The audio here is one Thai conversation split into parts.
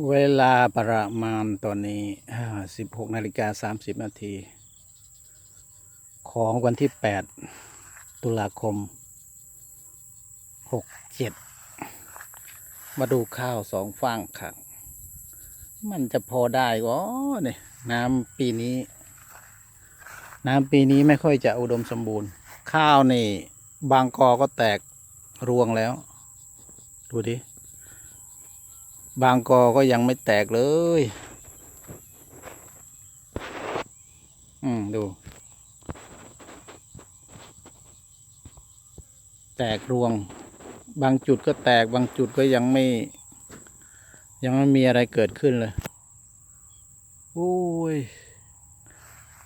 เวลาประมาณตอนนี้สิบหกนาฬิกาสามสิบนาที ของวันที่แปดตุลาคมหกเจ็ดมาดูข้าวสองฟางค่ะมันจะพอได้ก็เนี่ยน้ำปีนี้ น้ำปีนี้ไม่ค่อยจะอุดมสมบูรณ์ ข้าวนี่ บางกอก็แตกรวงแล้ว ดูดิ บางกอก็ยังไม่แตกเลย อืม ดู แตกรวง บางจุดก็แตกบางจุดก็ยังไม่ ยังไม่มีอะไรเกิดขึ้นเลยโอ้ย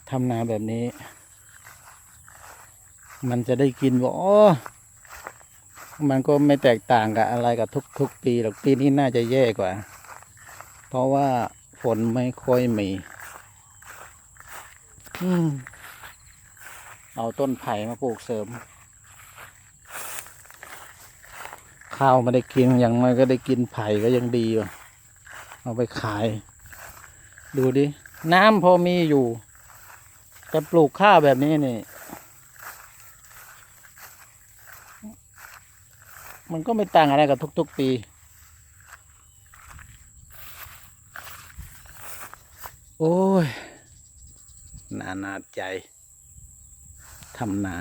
ทำนาแบบนี้ มันจะได้กินบ่อ มันก็ไม่แตกต่างกับอะไรกับทุกทุกปีหรอกปีนี้น่าจะแย่กว่า เพราะว่าฝนไม่ค่อยมีเอาต้นไผ่มาปลูกเสริม ข้าวไม่ได้กินอย่างน้อยก็ได้กินไผ่ก็ยังดีว่ะเอาไปขาย ดูดิ น้ำพอมีอยู่จะปลูกข้าวแบบนี้นี่ มันก็ไม่ต่างอะไรกับทุก ๆ ปีโอ้ย นานาใจทำนา